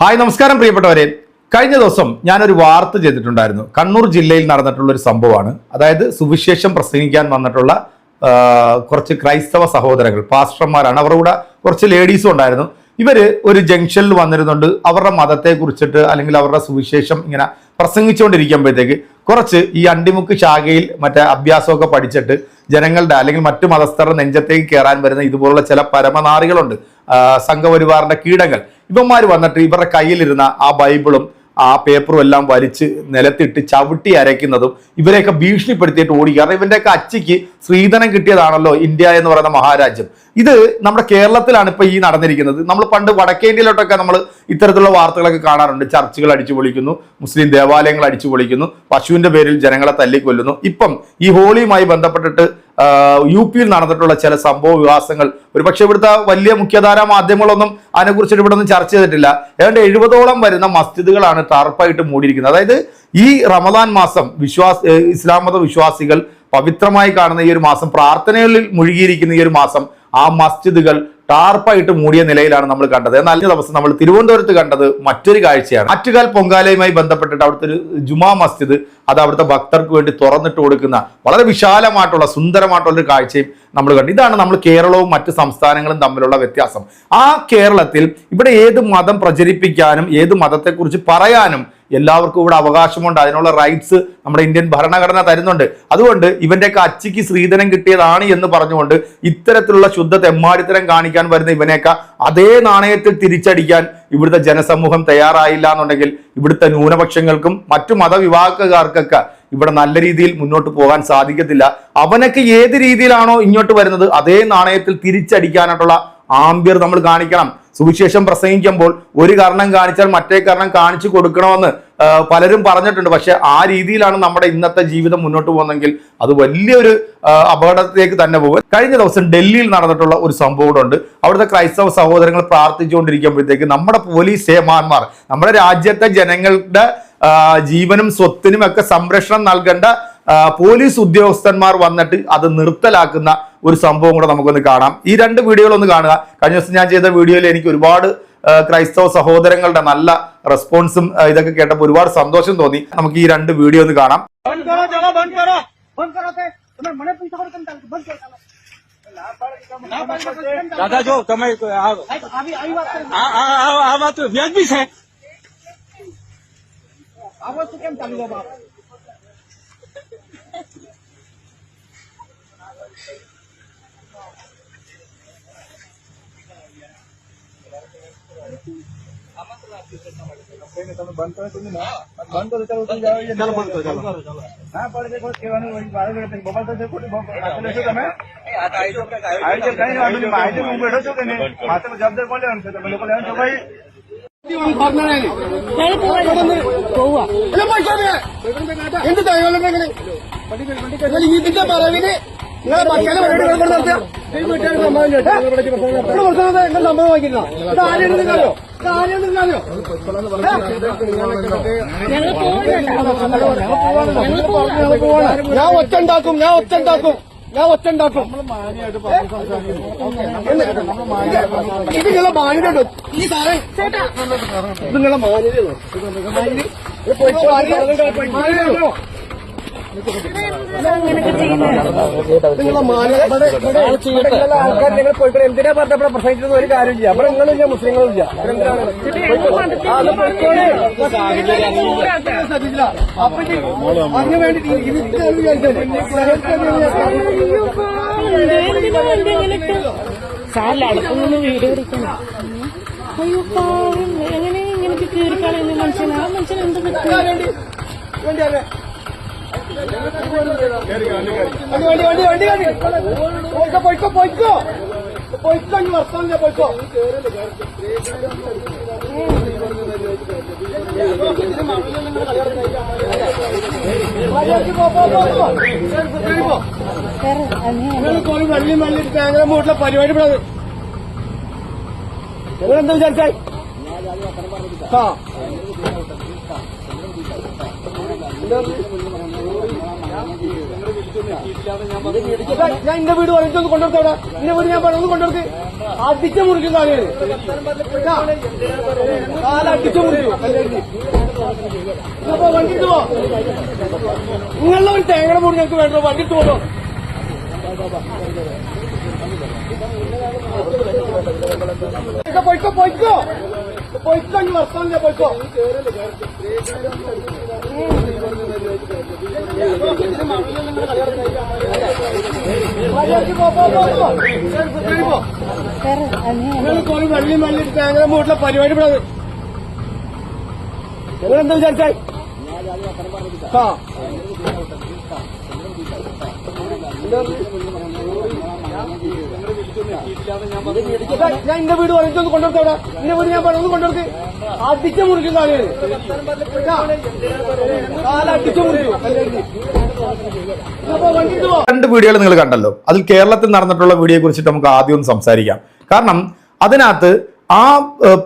Hi നമസ്കാരം പ്രിയപ്പെട്ടവരെ. കഴിഞ്ഞ ദിവസം ഞാനൊരു വാർത്ത ചെയ്തിട്ടുണ്ടായിരുന്നു. കണ്ണൂർ ജില്ലയിൽ നടന്നിട്ടുള്ള ഒരു സംഭവമാണ്. അതായത് സുവിശേഷം പ്രസംഗിക്കാൻ വന്നിട്ടുള്ള കുറച്ച് ക്രൈസ്തവ സഹോദരങ്ങൾ പാസ്റ്റർമാരാണ്. അവരുടെ കൂടെ കുറച്ച് ലേഡീസും ഉണ്ടായിരുന്നു. ഇവർ ഒരു ജംഗ്ഷനിൽ വന്നിരുന്നുണ്ട്. അവരുടെ മതത്തെ കുറിച്ചിട്ട് അല്ലെങ്കിൽ അവരുടെ സുവിശേഷം ഇങ്ങനെ പ്രസംഗിച്ചുകൊണ്ടിരിക്കുമ്പോഴത്തേക്ക് കുറച്ച് ഈ അണ്ടിമുക്ക് ശാഖയിൽ മറ്റേ അഭ്യാസമൊക്കെ പഠിച്ചിട്ട് ജനങ്ങളുടെ അല്ലെങ്കിൽ മറ്റു മതസ്ഥരുടെ നെഞ്ചത്തേക്ക് കയറാൻ വരുന്ന ഇതുപോലുള്ള ചില പരമനാറികളുണ്ട്. സംഘപരിവാറിന്റെ കീടങ്ങൾ. ഇവന്മാർ വന്നിട്ട് ഇവരുടെ കയ്യിലിരുന്ന ആ ബൈബിളും ആ പേപ്പറും എല്ലാം വലിച്ച് നിലത്തിട്ട് ചവിട്ടി അരയ്ക്കുന്നതും ഇവരെയൊക്കെ ഭീഷണിപ്പെടുത്തിയിട്ട് ഓടി. കാരണം ഇവന്റെയൊക്കെ അച്ചിക്ക് സ്ത്രീധനം കിട്ടിയതാണല്ലോ ഇന്ത്യ എന്ന് പറയുന്ന മഹാരാജ്യം. ഇത് നമ്മുടെ കേരളത്തിലാണ് ഇപ്പൊ ഈ നടന്നിരിക്കുന്നത്. നമ്മൾ പണ്ട് വടക്കേ ഇന്ത്യയിലോട്ടൊക്കെ നമ്മൾ ഇത്തരത്തിലുള്ള വാർത്തകളൊക്കെ കാണാറുണ്ട്. ചർച്ചുകൾ അടിച്ചു പൊളിക്കുന്നു മുസ്ലിം ദേവാലയങ്ങൾ അടിച്ചു പൊളിക്കുന്നു പശുവിന്റെ പേരിൽ ജനങ്ങളെ തല്ലിക്കൊല്ലുന്നു. ഇപ്പം ഈ ഹോളിയുമായി ബന്ധപ്പെട്ടിട്ട് യു പിയിൽ നടന്നിട്ടുള്ള ചില സംഭവ വികാസങ്ങൾ ഒരുപക്ഷെ ഇവിടുത്തെ വലിയ മുഖ്യധാരാ മാധ്യമങ്ങളൊന്നും അതിനെക്കുറിച്ചിട്ട് ഇവിടെ ഒന്നും ചർച്ച ചെയ്തിട്ടില്ല. ഏതാണ്ട് എഴുപതോളം വരുന്ന മസ്ജിദുകളാണ് ടാർപ്പായിട്ട് മൂടിയിരിക്കുന്നത്. അതായത് ഈ റമദാൻ മാസം വിശ്വാസ ഇസ്ലാം മത വിശ്വാസികൾ പവിത്രമായി കാണുന്ന ഈ ഒരു മാസം പ്രാർത്ഥനകളിൽ മുഴുകിയിരിക്കുന്ന ഈ ഒരു മാസം ആ മസ്ജിദുകൾ ടാർപ്പായിട്ട് മൂടിയ നിലയിലാണ് നമ്മൾ കണ്ടത്. എന്നാൽ ദിവസം നമ്മൾ തിരുവനന്തപുരത്ത് കണ്ടത് മറ്റൊരു കാഴ്ചയാണ്. ആറ്റുകാൽ പൊങ്കാലയുമായി ബന്ധപ്പെട്ടിട്ട് അവിടുത്തെ ഒരു ജുമാ മസ്ജിദ് അത് അവിടുത്തെ ഭക്തർക്ക് വേണ്ടി തുറന്നിട്ട് കൊടുക്കുന്ന വളരെ വിശാലമായിട്ടുള്ള സുന്ദരമായിട്ടുള്ള ഒരു കാഴ്ചയും നമ്മൾ കണ്ടു. ഇതാണ് നമ്മൾ കേരളവും മറ്റ് സംസ്ഥാനങ്ങളും തമ്മിലുള്ള വ്യത്യാസം. ആ കേരളത്തിൽ ഇവിടെ ഏത് മതം പ്രചരിപ്പിക്കാനും ഏത് മതത്തെക്കുറിച്ച് പറയാനും എല്ലാവർക്കും ഇവിടെ അവകാശമുണ്ട്. അതിനുള്ള റൈറ്റ്സ് നമ്മുടെ ഇന്ത്യൻ ഭരണഘടന തരുന്നുണ്ട്. അതുകൊണ്ട് ഇവന്റെയൊക്കെ അച്ചിക്ക് സ്ത്രീധനം കിട്ടിയതാണ് എന്ന് പറഞ്ഞുകൊണ്ട് ഇത്തരത്തിലുള്ള ശുദ്ധ തെമ്മാടിത്തരം കാണിക്കാൻ വരുന്ന ഇവനെയൊക്കെ അതേ നാണയത്തിൽ തിരിച്ചടിക്കാൻ ഇവിടുത്തെ ജനസമൂഹം തയ്യാറായില്ല എന്നുണ്ടെങ്കിൽ ഇവിടുത്തെ ന്യൂനപക്ഷങ്ങൾക്കും മറ്റു മതവിഭാഗക്കാർക്കൊക്കെ ഇവിടെ നല്ല രീതിയിൽ മുന്നോട്ട് പോകാൻ സാധിക്കത്തില്ല. അവനൊക്കെ ഏത് രീതിയിലാണോ ഇങ്ങോട്ട് വരുന്നത് അതേ നാണയത്തിൽ തിരിച്ചടിക്കാനായിട്ടുള്ള ആംബ്യർ നമ്മൾ കാണിക്കണം. സുവിശേഷം പ്രസംഗിക്കുമ്പോൾ ഒരു കാരണം കാണിച്ചാൽ മറ്റേ കാരണം കാണിച്ചു കൊടുക്കണമെന്ന് പലരും പറഞ്ഞിട്ടുണ്ട്. പക്ഷെ ആ രീതിയിലാണ് നമ്മുടെ ഇന്നത്തെ ജീവിതം മുന്നോട്ട് പോകുന്നതെങ്കിൽ അത് വലിയൊരു അപകടത്തിലേക്ക് തന്നെ പോകും. കഴിഞ്ഞ ദിവസം ഡൽഹിയിൽ നടന്നിട്ടുള്ള ഒരു സംഭവം കൂടെ ഉണ്ട്. അവിടുത്തെ ക്രൈസ്തവ സഹോദരങ്ങൾ പ്രാർത്ഥിച്ചുകൊണ്ടിരിക്കുമ്പോഴത്തേക്ക് നമ്മുടെ പോലീസ് സേമാന്മാർ നമ്മുടെ രാജ്യത്തെ ജനങ്ങളുടെ ജീവനും സ്വത്തിനും ഒക്കെ സംരക്ഷണം നൽകേണ്ട പോലീസ് ഉദ്യോഗസ്ഥന്മാർ വന്നിട്ട് അത് നിർത്തലാക്കുന്ന ഒരു സംഭവം കൂടെ നമുക്കൊന്ന് കാണാം ഈ രണ്ട് വീഡിയോകളൊന്ന് കാണുക കഴിഞ്ഞ ദിവസം ഞാൻ ചെയ്ത വീഡിയോയിൽ എനിക്ക് ഒരുപാട് ആ, ക്രൈസ്തവ സഹോദരങ്ങളുടെ നല്ല റെസ്പോൺസും ആ, ഇതൊക്കെ കേട്ടപ്പോൾ ഒരുപാട് സന്തോഷം തോന്നി നമുക്ക് ഈ രണ്ട് വീഡിയോ ഒന്ന് കാണാം બંધ કરો ચલો બંધ કરો બંધ કરો તે તમે મને પૈસા પર તમે બંધ કરો તમે બંધ કરો ચાલો તમે જાઓ ચાલો બંધ કરો ચાલો. ના પડે કોઈ કહેવાનું હોય બાળક તમે બબલ તો ખોટી તમે? માહિતી હું બેઠો છું કે નહીં? માથે જવાબદાર કોણ લેવાનું છે? તમે લોકો લેવાનું છો ભાઈ? ఎందుకు നടത്തുക ഈ വീട്ടുകാർക്ക് കേട്ടോ. ഇവിടെ ഇത് ആരെയാണ് നിങ്ങളോ ഇത് ആരെയാണ് നിങ്ങളോ ഞാൻ ഒറ്റ ഉണ്ടാക്കും ഞാൻ ഒറ്റ ഉണ്ടാക്കും. ഞാൻ ഒറ്റ ഉണ്ടാക്കും. ഇത് നിങ്ങളെ മാന്യതയുണ്ടോ ഈ സാറേ നിങ്ങളെ മാന്യതയുണ്ടോ നിങ്ങളെ മാന്യത ഇവിടെ ഇവിടെ ഇവിടെയുള്ള ആൾക്കാർ നിങ്ങൾ പോയിക്കോളെ എന്തിനാ പറഞ്ഞപ്പോൾ പ്രസംഗിച്ചത് ഒരു കാര്യമില്ല അവിടെ നിങ്ങളില്ല മുസ്ലിങ്ങളില്ല ഇവിടെ. അപ്പൊ അതിന് വേണ്ടി ഇത് ഇതിനാണ് വീഡിയോ എടുക്കണം. അയ്യോ പാവം. എങ്ങനെ ഇങ്ങനത്തെ കീറിക്കളയുന്ന മനുഷ്യൻ ആ മനുഷ്യൻ എന്ത് പറ്റും? വേണ്ടി വേണ്ടി വണ്ടി വണ്ടി പോയിക്കോ പോയിക്കോ പോയിക്കോ പോയിക്കോ ഇനി വർത്താനില്ല പോയിക്കോ സാറ് അങ്ങനെ ഭയങ്കര വീട്ടിലെ പരിപാടി നിങ്ങളെന്താ വിചാരിച്ചായി ആ. ഞാൻ എന്റെ വീട് പറഞ്ഞിട്ട് ഒന്ന് കൊണ്ടുവർക്ക് അവിടെ. എന്റെ വീട് ഞാൻ പറഞ്ഞു കൊണ്ടുവർക്ക് അടിച്ച മുറിക്കും കാണിയാണ് കാലടിച്ച മുറിക്കും. അപ്പൊ വണ്ടി പോ. നിങ്ങളുടെ ഒരു തേങ്ങയുടെ മുറി ഞങ്ങൾക്ക് വേണ്ടോ വണ്ടി ഇട്ട് പോകോ പൊയ്ക്കോ പൊയ്ക്കോ. പൊയ്ക്കോ ഇനി വർത്താനില്ല പൊയ്ക്കോ മര്യാദയ്ക്ക് പോ, പോ, പോ, പോ. ശരി, പോ. സാർ അങ്ങനെ നിങ്ങൾ വള്ളി മല്ലി എന്താ ആ ഞാൻ എന്റെ വീട് പറഞ്ഞൊന്ന് കൊണ്ടുവരത്തോടെ എന്റെ വീട് ഞാൻ പറഞ്ഞു കൊണ്ടുവർക്ക് അടിച്ച മുറിക്കും കാലടിച്ച മുറിക്കും രണ്ട് വീഡിയോകൾ നിങ്ങൾ കണ്ടല്ലോ. അതിൽ കേരളത്തിൽ നടന്നിട്ടുള്ള വീഡിയോയെ കുറിച്ചിട്ട് നമുക്ക് ആദ്യം ഒന്ന് സംസാരിക്കാം. കാരണം അതിനകത്ത് ആ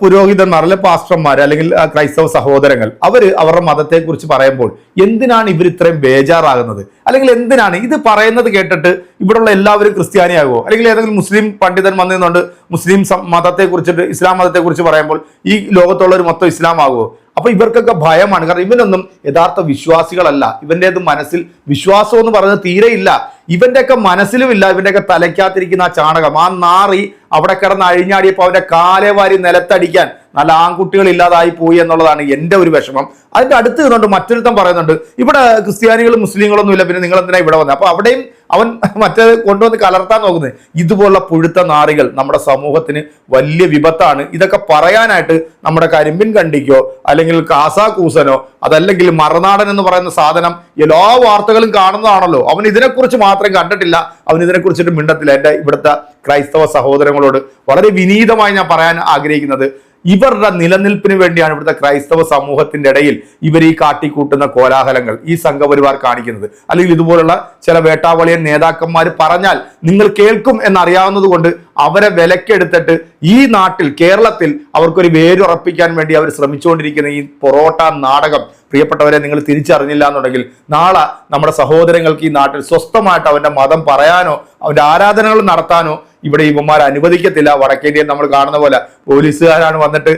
പുരോഹിതന്മാർ അല്ലെ പാസ്റ്റർമാർ അല്ലെങ്കിൽ ക്രൈസ്തവ സഹോദരങ്ങൾ അവർ അവരുടെ മതത്തെക്കുറിച്ച് പറയുമ്പോൾ എന്തിനാണ് ഇവർ ഇത്രയും ബേജാറാകുന്നത്? അല്ലെങ്കിൽ എന്തിനാണ്? ഇത് പറയുന്നത് കേട്ടിട്ട് ഇവിടെയുള്ള എല്ലാവരും ക്രിസ്ത്യാനിയാകുമോ അല്ലെങ്കിൽ ഏതെങ്കിലും മുസ്ലിം പണ്ഡിതൻ വന്നിരുന്നുകൊണ്ട് മുസ്ലിം മതത്തെ മതത്തെക്കുറിച്ചിട്ട് ഇസ്ലാം മതത്തെക്കുറിച്ച് പറയുമ്പോൾ ഈ ലോകത്തുള്ളവർ മൊത്തം ഇസ്ലാം ആകുമോ അപ്പൊ ഇവർക്കൊക്കെ ഭയമാണ്. കാരണം ഇവനൊന്നും യഥാർത്ഥ വിശ്വാസികളല്ല. ഇവന്റേത് മനസ്സിൽ വിശ്വാസം എന്ന് പറയുന്നത് തീരെയില്ല. ഇവന്റെയൊക്കെ മനസ്സിലുമില്ല. ഇവന്റെയൊക്കെ തലയ്ക്കകത്തിരിക്കുന്ന ആ ചാണകം. ആ നാറി അവിടെ കിടന്ന് അഴിഞ്ഞാടിയപ്പോൾ അവന്റെ കാലേ വാരി നിലത്തടിക്കാൻ. നല്ല ആൺകുട്ടികൾ ഇല്ലാതായി പോയി എന്നുള്ളതാണ് എന്റെ ഒരു വിഷമം. അതിന്റെ അടുത്ത് നിന്നുകൊണ്ട് മറ്റൊരുത്തം പറയുന്നുണ്ട് ഇവിടെ ക്രിസ്ത്യാനികളും മുസ്ലിങ്ങളൊന്നും ഇല്ല പിന്നെ നിങ്ങൾ എന്തിനാ ഇവിടെ വന്നത് അപ്പോൾ അവിടെയും അവൻ മറ്റേ കൊണ്ടുവന്ന് കലർത്താൻ നോക്കുന്നത് ഇതുപോലുള്ള പുഴുത്ത നാറികൾ നമ്മുടെ സമൂഹത്തിന് വലിയ വിപത്താണ്. ഇതൊക്കെ പറയാനായിട്ട് നമ്മുടെ കരിമ്പിൻ കണ്ടിക്കോ അല്ലെങ്കിൽ കാസാ കൂസനോ അതല്ലെങ്കിൽ മറനാടൻ എന്ന് പറയുന്ന സാധനം എല്ലാ വാർത്തകളും കാണുന്നതാണല്ലോ. അവൻ ഇതിനെക്കുറിച്ച് മാത്രം കണ്ടിട്ടില്ല. അവൻ ഇതിനെക്കുറിച്ചിട്ട് മിണ്ടത്തില്ല. എന്റെ ഇവിടുത്തെ ക്രൈസ്തവ സഹോദരങ്ങളോട് വളരെ വിനീതമായി ഞാൻ പറയാൻ ആഗ്രഹിക്കുന്നത്. ഇവരുടെ നിലനിൽപ്പിന് വേണ്ടിയാണ് ഇവിടുത്തെ ക്രൈസ്തവ സമൂഹത്തിന്റെ ഇടയിൽ ഇവർ ഈ കാട്ടിക്കൂട്ടുന്ന കോലാഹലങ്ങൾ ഈ സംഘപരിവാർ കാണിക്കുന്നത്. അല്ലെങ്കിൽ ഇതുപോലുള്ള ചില വേട്ടാവളിയൻ നേതാക്കന്മാർ പറഞ്ഞാൽ നിങ്ങൾ കേൾക്കും എന്നറിയാവുന്നത് കൊണ്ട് അവരെ വിലക്കെടുത്തിട്ട് ഈ നാട്ടിൽ കേരളത്തിൽ അവർക്കൊരു വേരുറപ്പിക്കാൻ വേണ്ടി അവർ ശ്രമിച്ചുകൊണ്ടിരിക്കുന്ന ഈ പൊറോട്ട നാടകം പ്രിയപ്പെട്ടവരെ നിങ്ങൾ തിരിച്ചറിഞ്ഞില്ല എന്നുണ്ടെങ്കിൽ നാളെ നമ്മുടെ സഹോദരങ്ങൾക്ക് ഈ നാട്ടിൽ സ്വസ്ഥമായിട്ട് അവന്റെ മതം പറയാനോ അവന്റെ ആരാധനകൾ നടത്താനോ ഇവിടെ ഇവന്മാർ അനുവദിക്കത്തില്ല. വടക്കേന്ത്യയിൽ നമ്മൾ കാണുന്ന പോലെ പോലീസുകാരാണ് വന്നിട്ട്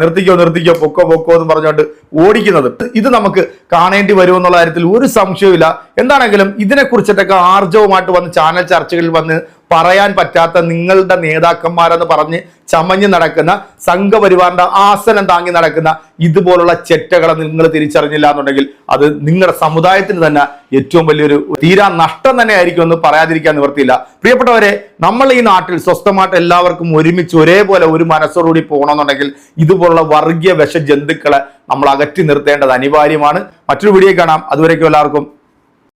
നിർത്തിക്കോ നിർത്തിക്കോ പൊക്കോ പൊക്കോ എന്ന് പറഞ്ഞുകൊണ്ട് ഓടിക്കുന്നത്. ഇത് നമുക്ക് കാണേണ്ടി വരും എന്നുള്ള കാര്യത്തിൽ ഒരു സംശയവുമില്ല. എന്താണെങ്കിലും ഇതിനെക്കുറിച്ചിട്ടൊക്കെ ആർജവുമായിട്ട് വന്ന് ചാനൽ ചർച്ചകളിൽ വന്ന് പറയാൻ പറ്റാത്ത നിങ്ങളുടെ നേതാക്കന്മാരെന്ന് പറഞ്ഞ് ചമഞ്ഞ് നടക്കുന്ന സംഘപരിവാറിന്റെ ആസനം താങ്ങി നടക്കുന്ന ഇതുപോലുള്ള ചെറ്റകളെ നിങ്ങൾ തിരിച്ചറിഞ്ഞില്ല എന്നുണ്ടെങ്കിൽ അത് നിങ്ങളുടെ സമുദായത്തിന് തന്നെ ഏറ്റവും വലിയൊരു തീരാ നഷ്ടം തന്നെ ആയിരിക്കും എന്ന് പറയാതിരിക്കാൻ നിവർത്തിയില്ല പ്രിയപ്പെട്ടവരെ നമ്മൾ ഈ നാട്ടിൽ സ്വസ്ഥമായിട്ട് എല്ലാവർക്കും ഒരുമിച്ച് ഒരേപോലെ ഒരു മനസ്സോടുകൂടി പോകണമെന്നുണ്ടെങ്കിൽ ഇതുപോലുള്ള വർഗീയ വിഷ ജന്തുക്കളെ നമ്മൾ അകറ്റി നിർത്തേണ്ടത് അനിവാര്യമാണ്. മറ്റൊരു വീഡിയോ കാണാം. അതുവരേക്കും എല്ലാവർക്കും